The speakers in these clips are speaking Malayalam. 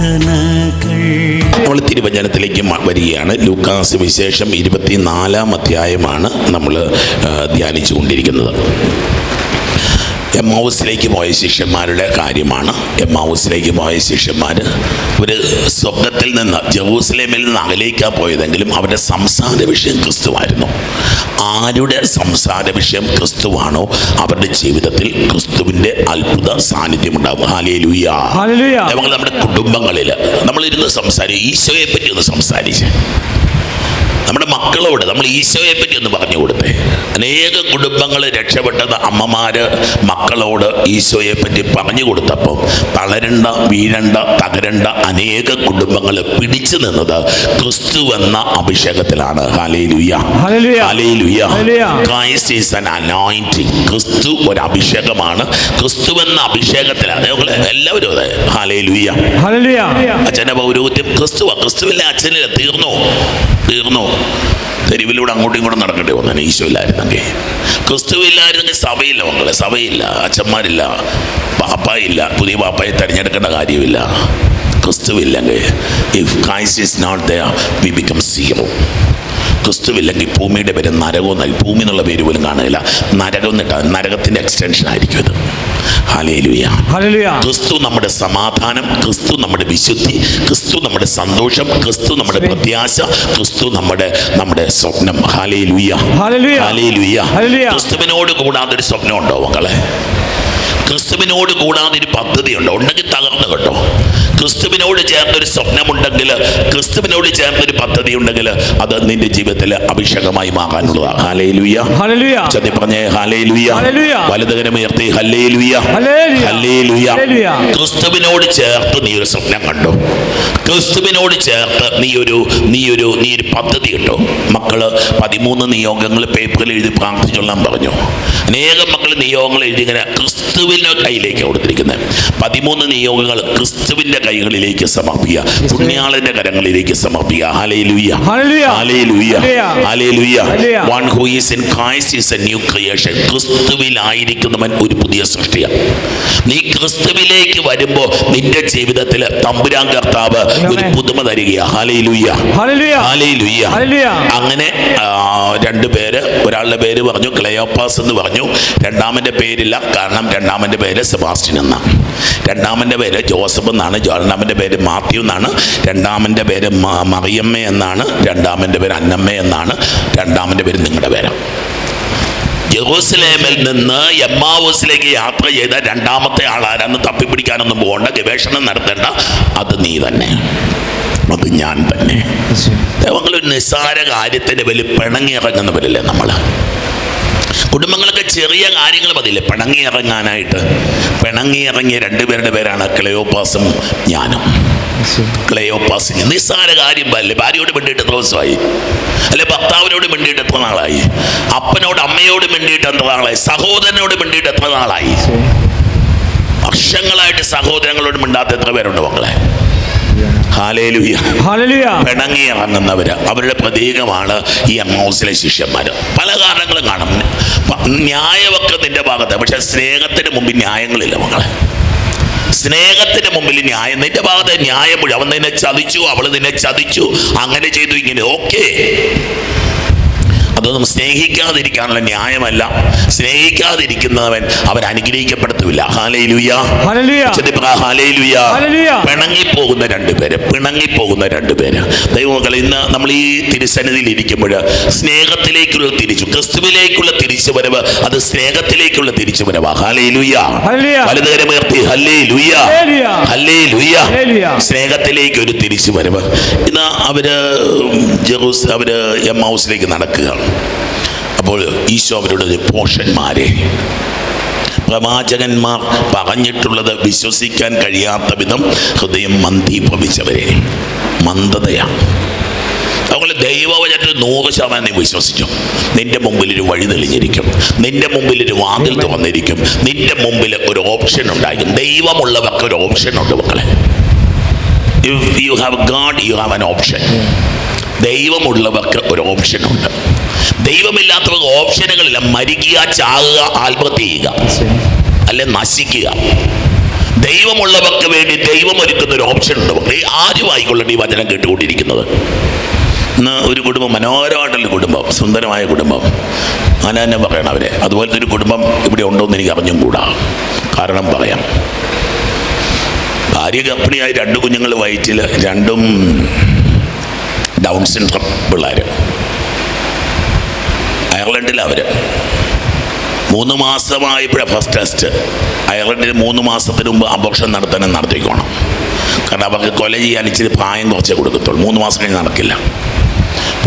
നമ്മൾ തിരുവചനത്തിലേക്ക് വരികയാണ്. ലൂക്കാസ് വിശേഷം ഇരുപത്തിനാലാം അധ്യായമാണ് നമ്മൾ ധ്യാനിച്ചു കൊണ്ടിരിക്കുന്നത് എമ്മാവൂസിലേക്ക് പോയ ശിഷ്യന്മാരുടെ കാര്യമാണ്. എം ഹൗസിലേക്ക് പോയ ശിഷ്യന്മാർ ഒരു സ്വർഗത്തിൽ നിന്ന് ജെറൂസലേമിൽ നിന്ന് അകലേക്കാണ് പോയതെങ്കിലും അവരുടെ സംസാര വിഷയം ക്രിസ്തുവായിരുന്നു. ആരുടെ സംസാര വിഷയം ക്രിസ്തുവാണോ അവരുടെ ജീവിതത്തിൽ ക്രിസ്തുവിന്റെ അത്ഭുത സാന്നിധ്യം ഉണ്ടാകും ഹാലേ ഹല്ലേലൂയ. നമുക്ക് നമ്മുടെ കുടുംബങ്ങളിൽ നമ്മളിരുന്ന് സംസാരിക്കും ഈശോയെ പറ്റി ഒന്ന് സംസാരിച്ച്. നമ്മുടെ മക്കളോട് നമ്മൾ ഈശോയെ പറ്റി ഒന്ന് പറഞ്ഞു കൊടുത്തേ. അനേക കുടുംബങ്ങൾ രക്ഷപ്പെട്ടത് അമ്മമാര് മക്കളോട് ഈശോയെ പറ്റി പറഞ്ഞു കൊടുത്തപ്പോൾ തളരണ്ട വീഴണ്ട തകരണ്ട അനേക കുടുംബങ്ങൾ പിടിച്ചു നിന്നത് ക്രിസ്തു എന്ന അഭിഷേകത്തിലാണ്. ക്രിസ്തു ഒരു അഭിഷേകമാണ്. ക്രിസ്തു എന്ന അഭിഷേകത്തിലാണ്. എല്ലാവരും അതെ. അച്ഛന്റെ പൗരോഹിത്യം ക്രിസ്തുവാ. ക്രിസ്തുവിന്റെ തീർന്നു തീർന്നു. തെരുവിലൂടെ അങ്ങോട്ടും ഇങ്ങോട്ടും നടക്കേണ്ടി വന്നു. ഈശോയില്ലായിരുന്നെങ്കിൽ ക്രിസ്തുവില്ലായിരുന്നെങ്കിൽ സഭയില്ല മക്കളെ സഭയില്ല അച്ഛന്മാരില്ല പാപ്പായില്ല പുതിയ പാപ്പായെ തിരഞ്ഞെടുക്കേണ്ട കാര്യമില്ല. ക്രിസ്തുവില്ലെങ്കിൽ if Christ is not the we become zero ക്രിസ്തുവില്ലെങ്കിൽ ഭൂമിയുടെ പേര് നരകവും ഭൂമി എന്നുള്ള പേര് പോലും കാണുകയില്ല. നരകം എന്നിട്ടാണ് നരകത്തിന്റെ എക്സ്റ്റൻഷൻ ആയിരിക്കും ഇത്. ക്രിസ്തു നമ്മുടെ സമാധാനം ക്രിസ്തു നമ്മുടെ വിശുദ്ധി ക്രിസ്തു നമ്മുടെ സന്തോഷം ക്രിസ്തു നമ്മുടെ പ്രത്യാശ ക്രിസ്തു നമ്മുടെ നമ്മുടെ സ്വപ്നം. ഹാലേ ലുയ്യ ക്രിസ്തുവിനോട് കൂടാതെ ഒരു സ്വപ്നം ഉണ്ടോ മക്കളെ? ക്രിസ്തുവിനോട് കൂടാതെ ഒരു പദ്ധതി ഉണ്ടോ ഉണ്ടെങ്കിൽ തകർന്നു കേട്ടോ. ക്രിസ്തുവിനോട് ചേർന്നൊരു സ്വപ്നമുണ്ടെങ്കിൽ ക്രിസ്തുവിനോട് ചേർന്നൊരു പദ്ധതി ഉണ്ടെങ്കിൽ അത് നിന്റെ ജീവിതത്തിൽ അഭിഷേകമായി മാറാനുള്ളതാണ്. പറഞ്ഞേ. വലതുകരമുയർത്തി. ക്രിസ്തുവിനോട് ചേർത്ത് നീ ഒരു സ്വപ്നം കണ്ടു. ക്രിസ്തുവിനോട് ചേർത്ത് നീ ഒരു നീ ഒരു നീ ഒരു പദ്ധതി ഇട്ടു. മക്കൾ പതിമൂന്ന് നിയോഗങ്ങൾ പേപ്പറിൽ എഴുതി പ്രാർത്ഥിച്ചൊള്ളാൻ പറഞ്ഞു. അനേകം മക്കൾ നിയോഗങ്ങൾ എഴുതി ഇങ്ങനെ ക്രിസ്തുവിന്റെ കയ്യിലേക്ക് കൊടുത്തിരിക്കുന്നത് പതിമൂന്ന് നിയോഗങ്ങൾ ക്രിസ്തുവിന്റെ കൈകളിലേക്ക് സമർപ്പിക്കുക. പുണ്യാളന്റെ കരങ്ങളിലേക്ക് സമർപ്പിക്കുക. Hallelujah hallelujah. Hallelujah hallelujah. Hallelujah hallelujah. One who is in Christ is a new creation ക്രിസ്തുവിലായിരിക്കുന്നവൻ ഒരു പുതിയ സൃഷ്ടിയാണ്. നീ ക്രിസ്തുവിലേക്ക് വരുമ്പോൾ നിന്റെ ജീവിതത്തിൽ തമ്പുരാൻ കർത്താവ് ഒരു പുതുമ തരികയാ. Hallelujah hallelujah. Hallelujah hallelujah. അങ്ങനെ രണ്ടു പേര് ഒരാളുടെ പേര് പറഞ്ഞു ക്ലയോപ്പാസ് എന്ന് പറഞ്ഞു. രണ്ടാമന്റെ പേരില്ല കാരണം രണ്ടാമന്റെ പേര് സെബാസ്റ്റ്യൻ എന്നാണ്. രണ്ടാമന്റെ പേര് ജോസഫ് എന്നാണ് രണ്ടാമന്റെ പേര് മാത്യു എന്നാണ് രണ്ടാമന്റെ പേര് മറിയമ്മ എന്നാണ് രണ്ടാമന്റെ പേര് അന്നമ്മ എന്നാണ് രണ്ടാമന്റെ പേര് നിങ്ങളുടെ പേര്. ജെറൂസലേമിൽ നിന്ന് എമ്മാവൂസിലേക്ക് യാത്ര ചെയ്ത രണ്ടാമത്തെ ആളാരാന്ന് തപ്പിപ്പിടിക്കാനൊന്നും പോകണ്ട ഗവേഷണം നടത്തേണ്ട. അത് നീ തന്നെ. അത് ഞാൻ തന്നെ. നമ്മളൊരു നിസ്സാര കാര്യത്തിന്റെ വലിയ പിണങ്ങി ഇറങ്ങുന്നവരല്ലേ നമ്മൾ കുടുംബങ്ങളൊക്കെ ചെറിയ കാര്യങ്ങൾ മതിയില്ലേ? പിണങ്ങി ഇറങ്ങാനായിട്ട്. പിണങ്ങി ഇറങ്ങിയ രണ്ടുപേരുടെ പേരാണ് ക്ലയോപാസും ഞാനും. ക്ലയോപ്പാസ് നിസ്സാര കാര്യം അല്ലേ? ഭാര്യയോട് മിണ്ടിയിട്ട് എത്ര ദിവസമായി? അല്ലെ ഭർത്താവിനോട് മിണ്ടിയിട്ട് എത്ര നാളായി? അപ്പനോട് അമ്മയോട് മിണ്ടിയിട്ട് എത്ര നാളായി? സഹോദരനോട് മിണ്ടിയിട്ട് എത്ര നാളായി? വർഷങ്ങളായിട്ട് സഹോദരങ്ങളോട് മിണ്ടാത്ത എത്ര പേരുണ്ട് മക്കളെ. പിണങ്ങി ഇറങ്ങുന്നവര് അവരുടെ പ്രതീകമാണ് ഈ എമ്മൗസിലെ ശിഷ്യന്മാർ പല കാരണങ്ങളും കാണും. ന്യായമൊക്കെ നിന്റെ ഭാഗത്ത്. പക്ഷെ സ്നേഹത്തിന് മുമ്പിൽ ന്യായങ്ങളില്ല മക്കളെ. സ്നേഹത്തിന് മുമ്പിൽ ന്യായം നിന്റെ ഭാഗത്തെ ന്യായം അവൻ നിന്നെ ചതിച്ചു അവൾ നിന്നെ ചതിച്ചു. അങ്ങനെ ചെയ്തു ഇങ്ങനെ. ഓക്കെ അതൊന്നും സ്നേഹിക്കാതിരിക്കാനുള്ള ന്യായമല്ല. സ്നേഹിക്കാതിരിക്കുന്നവൻ അവൻ ഹല്ലേലൂയ. പിണങ്ങിപ്പോകുന്ന രണ്ടുപേര് പിണങ്ങിപ്പോകുന്ന രണ്ടുപേര്. ദൈവമക്കൾ ഇന്ന് നമ്മൾ ഈ തിരുസന്നിധിയിൽ ഇരിക്കുമ്പോൾ സ്നേഹത്തിലേക്കുള്ള തിരിച്ചു ക്രിസ്തുവിലേക്കുള്ള തിരിച്ചു വരവ് അത് സ്നേഹത്തിലേക്കുള്ള ലുയ്യ ഹല്ലേലൂയ. സ്നേഹത്തിലേക്ക് ഒരു തിരിച്ചു വരവ്. ഇന്ന് അവർ ജെറൂസ് അവർ എം ഹൗസിലേക്ക് നടക്കുകയാണ്. അപ്പോൾ ഈശോ അവരുടെ പോഷന്മാരെ പ്രവാചകന്മാർ പറഞ്ഞിട്ടുള്ളത് വിശ്വസിക്കാൻ കഴിയാത്ത വിധം ഹൃദയം മന്ദീഭവിച്ചവരെ മന്ദതയാണ്. അതുപോലെ ദൈവവചനത്തിൽ നൂറ് ശതമാനം നീ വിശ്വസിച്ചു നിന്റെ മുമ്പിൽ ഒരു വഴി തെളിഞ്ഞിരിക്കും. നിന്റെ മുമ്പിൽ ഒരു വാതിൽ തുറന്നിരിക്കും. നിന്റെ മുമ്പിൽ ഒരു ഓപ്ഷൻ ഉണ്ടായിരിക്കും. ദൈവമുള്ളവർക്ക് ഒരു ഓപ്ഷൻ ഉണ്ട് മക്കളെ. If you have God you have an option ദൈവമുള്ളവർക്ക് ഒരു ഓപ്ഷൻ ഉണ്ട്. ദൈവമില്ലാത്തവർക്ക് ഓപ്ഷനുകളില്ല. മരിക്കുക ചാകുക ആത്മഹത്യ ചെയ്യുക. അല്ലെ നശിക്കുക. ദൈവമുള്ളവർക്ക് വേണ്ടി ദൈവം ഒരുക്കുന്ന ഒരു ഓപ്ഷൻ ഉണ്ട് ഈ ആരും ആയിക്കൊള്ളണം ഈ വചനം കേട്ടുകൊണ്ടിരിക്കുന്നത്. ഇന്ന് ഒരു കുടുംബം മനോഹരമായിട്ടുള്ള കുടുംബം സുന്ദരമായ കുടുംബം. അങ്ങനെ തന്നെ പറയണം അവരെ. അതുപോലത്തെ ഒരു കുടുംബം ഇവിടെ ഉണ്ടോ എന്ന് എനിക്ക് അറിഞ്ഞും കൂടാ. കാരണം പറയാം. ഭാര്യ ഗർഭിണിയായി രണ്ട് കുഞ്ഞുങ്ങൾ വയറ്റിൽ രണ്ടും ഡൗൺ സിൻഡ്രം പിള്ളേർ അയർലൻഡിൽ അവർ മൂന്ന് മാസമായപ്പോഴാണ് ഫസ്റ്റ് ടെസ്റ്റ്. അയർലൻഡിൽ മൂന്ന് മാസത്തിന് മുമ്പ് അബോർഷൻ നടത്താനും നടത്തിക്കോണം. കാരണം അവർക്ക് കൊല ചെയ്യാൻ ഇച്ചിരി പ്രായം കുറച്ചേ കൊടുക്കത്തുള്ളൂ. മൂന്ന് മാസം കഴിഞ്ഞ് നടക്കില്ല.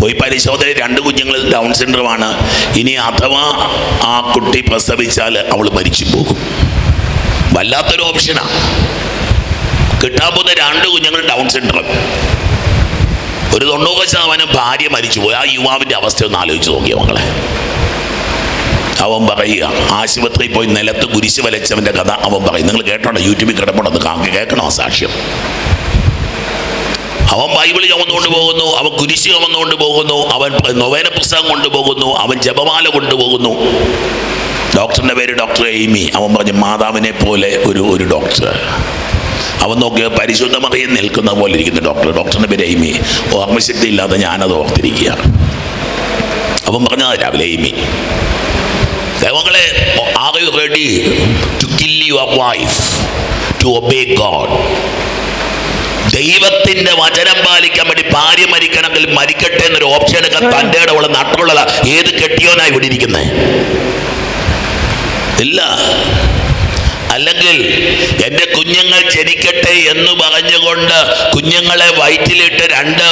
പോയി പരിശോധന രണ്ട് കുഞ്ഞുങ്ങൾ ഡൗൺ സിൻഡ്രമാണ് ഇനി അഥവാ ആ കുട്ടി പ്രസവിച്ചാൽ അവൾ മരിച്ചു പോകും. വല്ലാത്തൊരു ഓപ്ഷനാണ് കിട്ടാൻ പോകുന്ന രണ്ട് കുഞ്ഞുങ്ങൾ ഡൗൺ സിൻഡ്രം. ഒരു തൊണ്ണൂറ് ശതമാനം ഭാര്യ മരിച്ചുപോയി. ആ യുവാവിന്റെ അവസ്ഥ ഒന്ന് ആലോചിച്ച് നോക്കിയ മക്കളെ. അവൻ പറയുക ആശുപത്രിയിൽ പോയി നിലത്ത് കുരിശ് വലച്ചവന്റെ കഥ അവൻ പറയും. നിങ്ങൾ കേട്ടോണ്ടോ? യൂട്യൂബിൽ കിടപ്പുണ്ടെന്ന് കാ- കേൾക്കണോ സാക്ഷ്യം? അവൻ ബൈബിൾ ചുമന്നുകൊണ്ട് പോകുന്നു അവൻ കുരിശ് ചുമന്നുകൊണ്ട് പോകുന്നു അവൻ നൊവേന പുസ്തകം കൊണ്ടുപോകുന്നു അവൻ ജപമാല കൊണ്ടുപോകുന്നു ഡോക്ടറിന്റെ പേര് ഡോക്ടർ എയ്മി. അവൻ പറഞ്ഞു മാതാവിനെ പോലെ ഒരു ഒരു ഡോക്ടർ. അവൻ നോക്കിയ പരിശുദ്ധ നിൽക്കുന്ന പോലെ ഇരിക്കുന്നു ഡോക്ടർ. ഡോക്ടറിന്റെ പേര് എയ്മി. ഓർമ്മശക്തി ഇല്ലാതെ ഞാനത് ഓർത്തിരിക്കുക അവൻ പറഞ്ഞാൽ രാവിലെ എയ്മി. ദൈവങ്ങളെ are you ready to kill your wife to obey God ദൈവത്തിന്റെ വചനം പാലിക്കാൻ വേണ്ടി ഭാര്യ മരിക്കണമെങ്കിൽ മരിക്കട്ടെ എന്നൊരു ഓപ്ഷൻ ഒക്കെ തന്റെ ഇടവുള്ള നട്ടുള്ള ഏത് കെട്ടിയോനായി ഇവിടെ ഇല്ല. അല്ലെങ്കിൽ എന്റെ കുഞ്ഞുങ്ങൾ ജനിക്കട്ടെ എന്ന് പറഞ്ഞുകൊണ്ട് കുഞ്ഞുങ്ങളെ വയറ്റിലിട്ട് രണ്ട്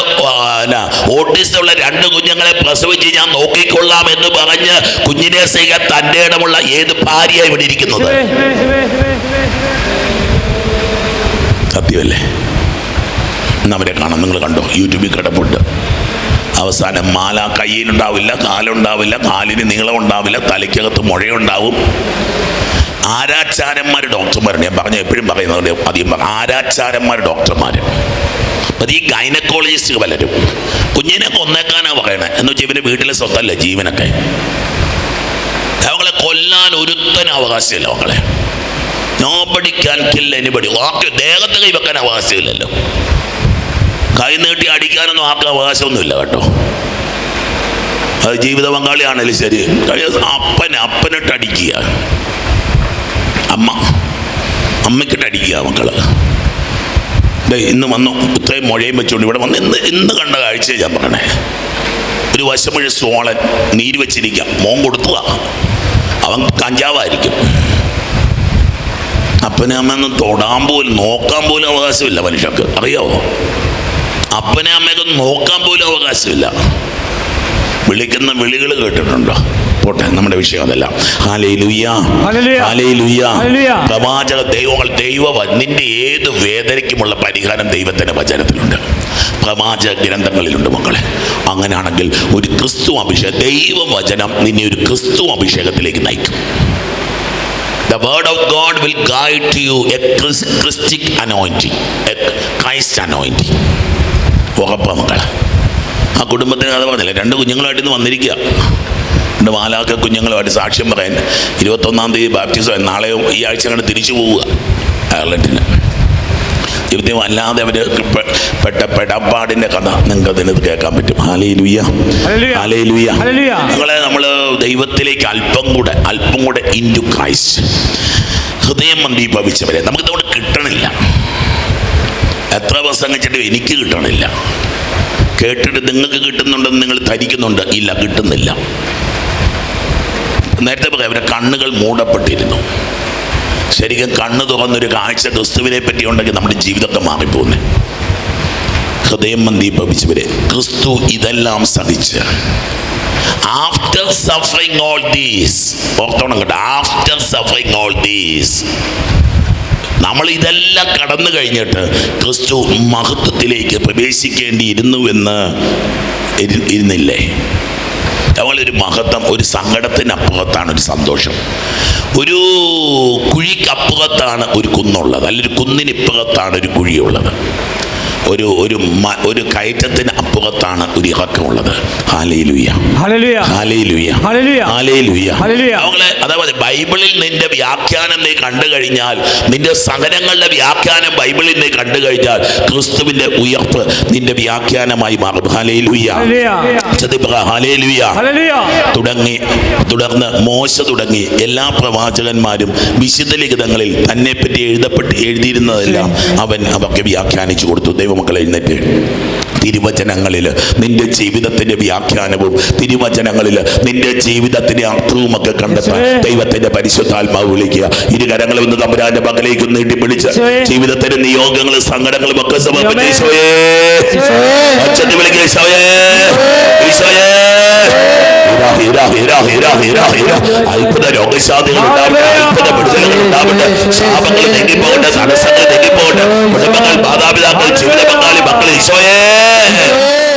ഓട്ടിസം ഉള്ള രണ്ട് കുഞ്ഞുങ്ങളെ പ്രസവിച്ച് ഞാൻ നോക്കിക്കൊള്ളാം എന്ന് പറഞ്ഞ് കുഞ്ഞിനെ സ്നേഹിക്കാൻ തന്റെ ഇടമുള്ള ഏത് ഭാര്യ ഇവിടെ ഇരിക്കുന്നത്? സത്യമല്ലേ? അവരെ കാണാം. നിങ്ങൾ കണ്ടോ? യൂട്യൂബിൽ കിടപ്പുണ്ട്. അവസാനം മാല കയ്യിലുണ്ടാവില്ല കാലുണ്ടാവില്ല കാലിന് നീളമുണ്ടാവില്ല തലയ്ക്കകത്ത് മുഴയുണ്ടാവും. ആരാച്ചാരന്മാർ ഡോക്ടർമാർ ഞാൻ പറഞ്ഞ എപ്പോഴും പറയുന്നത് അധികം പറഞ്ഞു ആരാചാരന്മാർ ഡോക്ടർമാർ അത് ഈ ഗൈനക്കോളജിസ്റ്റ് പലരും. കുഞ്ഞിനെ കൊന്നേക്കാനാ പറയണേ. എന്ന് വെച്ചാൽ ഇവന്റെ വീട്ടിലെ സ്വത്തല്ല ജീവനൊക്കെ. അവങ്ങളെ കൊല്ലാൻ ഒരുത്തനും അവകാശമില്ല അവങ്ങളെ നോബഡി ക്യാൻ കിൽ എനിബഡി. വാക്ക് ദേഹത്ത് കൈവെക്കാൻ അവകാശമില്ലല്ലോ. കൈ നീട്ടി അടിക്കാനൊന്നും ആർക്കും അവകാശമൊന്നുമില്ല കേട്ടോ. അത് ജീവിത പങ്കാളിയാണല്ലോ ശരി. അപ്പൻ അപ്പനിട്ട് അടിക്കുക. അമ്മ. അമ്മയ്ക്കിട്ട് അടിക്കുക മക്കൾ. ഇന്ന് വന്നു. ഇത്രയും മുഴയും വെച്ചുകൊണ്ട് ഇവിടെ വന്ന് ഇന്ന് ഇന്ന് കണ്ട കാഴ്ച ഞാൻ പറയണേ ഒരു വശമുഴ സോളൻ നീര് വെച്ചിരിക്കാം. മോൻ കൊടുത്തതാ. അവൻ കഞ്ചാവായിരിക്കും. അപ്പനെ അമ്മയൊന്നും തൊടാൻ പോലും നോക്കാൻ പോലും അവകാശമില്ല മനുഷ്യർക്ക്. അറിയാവോ? അപ്പനെ അമ്മയൊക്കെ നോക്കാൻ പോലും അവകാശമില്ല. വിളിക്കുന്ന വിളികൾ കേട്ടിട്ടുണ്ടോ? പോട്ടെ നമ്മുടെ വിഷയം അതല്ല. പ്രവാചക ദൈവങ്ങൾ ദൈവ നിന്റെ ഏത് വേദനയ്ക്കുമുള്ള പരിഹാരം ദൈവത്തിന്റെ വചനത്തിലുണ്ട്. പ്രവാചക ഗ്രന്ഥങ്ങളിലുണ്ട് മക്കളെ. അങ്ങനെയാണെങ്കിൽ ഒരു ക്രിസ്തു അഭിഷേകം ദൈവവചനം നിന്നെ ഒരു ക്രിസ്തു അഭിഷേകത്തിലേക്ക് നയിക്കും. The word of God will guide to you. A Chris- Christic anointing, a Christ anointing. ഉറപ്പാ മക്കളെ. ആ കുടുംബത്തിന് കഥ പറഞ്ഞില്ല? രണ്ട് കുഞ്ഞുങ്ങളായിട്ട് ഇന്ന് വന്നിരിക്കുക രണ്ട് മാലാക്ക കുഞ്ഞുങ്ങളുമായിട്ട് സാക്ഷ്യം പറയാൻ ഇരുപത്തൊന്നാം തീയതി ബാപ്റ്റിസം നാളെ ഈ ആഴ്ച കണ്ട് തിരിച്ചു പോവുക. അയർലൻഡിന്. ജീവിതം അല്ലാതെ അവർ പെട്ട പെടപ്പാടിന്റെ കഥ നിങ്ങൾക്ക് അതിനത് കേൾക്കാൻ പറ്റും. ഹാലേ ലുയ്യ ഹല്ലേലൂയ. ഹാലേ ലുയ്യ നിങ്ങളെ നമ്മൾ ദൈവത്തിലേക്ക് അല്പം കൂടെ അല്പം കൂടെ ഇന്റു ക്രൈസ്റ്റ് ഹൃദയം മന്ദീഭവിച്ചവരെ. നമുക്ക് ഇതുകൊണ്ട് കിട്ടണില്ല. എത്ര പ്രസംഗിച്ചിട്ടും എനിക്ക് കിട്ടണില്ല. കേട്ടിട്ട് നിങ്ങൾക്ക് കിട്ടുന്നുണ്ടെന്ന് നിങ്ങൾ ധരിക്കുന്നുണ്ട്. ഇല്ല കിട്ടുന്നില്ല. നേരത്തെ പറയാം അവരുടെ കണ്ണുകൾ മൂടപ്പെട്ടിരുന്നു. ശരിക്കും കണ്ണ് തുറന്നൊരു കാഴ്ച ക്രിസ്തുവിനെ പറ്റി ഉണ്ടെങ്കിൽ നമ്മുടെ ജീവിതമൊക്കെ മാറിപ്പോകുന്നു. ഹൃദയം മന്ദീഭവിച്ചവരെ ക്രിസ്തു ഇതെല്ലാം സഹിച്ച്. ആഫ്റ്റർ സഫറിങ് ഓൾ ദീസ് ഓർത്തോണം കേട്ടോ ആഫ്റ്റർ സഫറിങ് ഓൾ ദീസ് നമ്മൾ ഇതെല്ലാം കടന്നു കഴിഞ്ഞിട്ട് ക്രിസ്തു മഹത്വത്തിലേക്ക് പ്രവേശിക്കേണ്ടിയിരുന്നു എന്ന് ഇരുന്നില്ലേ? നമ്മളൊരു മഹത്വം ഒരു സങ്കടത്തിനപ്പുറത്താണ് ഒരു സന്തോഷം. ഒരു കുഴിക്കപ്പുറത്താണ് ഒരു കുന്നുള്ളത്. അല്ലെങ്കിൽ ഒരു കുന്നിനിപ്പുറത്താണ് ഒരു കുഴിയുള്ളത്. ഒരു ഒരു ഒരു കയറ്റത്തിന് അപ്പുറത്താണ് ഒരു ഇറക്കമുള്ളത് അതായത് ബൈബിളിൽ നിന്റെ വ്യാഖ്യാനം നീ കണ്ടു കഴിഞ്ഞാൽ നിന്റെ സഹനങ്ങളുടെ വ്യാഖ്യാനം ബൈബിളിൽ നീ കണ്ടു കഴിഞ്ഞാൽ ക്രിസ്തുവിന്റെ ഉയർപ്പ് നിന്റെ വ്യാഖ്യാനമായി മാറും. തുടങ്ങി തുടർന്ന് മോശ തുടങ്ങി. എല്ലാ പ്രവാചകന്മാരും വിശുദ്ധ ലിഖിതങ്ങളിൽ തന്നെ പറ്റി എഴുതപ്പെട്ട് എഴുതിയിരുന്നതെല്ലാം അവൻ അവർക്ക് വ്യാഖ്യാനിച്ചു കൊടുത്തു. ദൈവമക്കൾ എഴുന്നേറ്റ്. തിരുവചനങ്ങളിൽ നിന്റെ ജീവിതത്തിന്റെ വ്യാഖ്യാനവും തിരുവചനങ്ങളിൽ നിന്റെ ജീവിതത്തിന്റെ അർത്ഥവും ഒക്കെ കണ്ടെത്താൻ ദൈവത്തിന്റെ പരിശുദ്ധാത്മാവ് വിളിക്കുക. ഇരു കരങ്ങളും ഒന്ന് തമ്പുരാന്റെ പകലേക്ക് നീട്ടി പിടിച്ച് ജീവിതത്തിന്റെ നിയോഗങ്ങളും സങ്കടങ്ങളും ഒക്കെ സമർപ്പിച്ച് ഈശോയേ അച്ഛനെ വിളിക്കുക ഈശോയേ ഈശോയേ അത്ഭുത രോഗശാന്തികൾ ഉണ്ടാവട്ടെ അത്ഭുത വിടുതലുകൾ ഉണ്ടാവട്ടെ ശാപങ്ങൾ തെങ്ങിപ്പോകട്ടെ തടസ്സങ്ങൾ തെങ്ങിപ്പോകട്ടെ കുടുംബങ്ങൾ മാതാപിതാക്കൾ ജീവിത പങ്കാളി മക്കൾ ഈശോയേ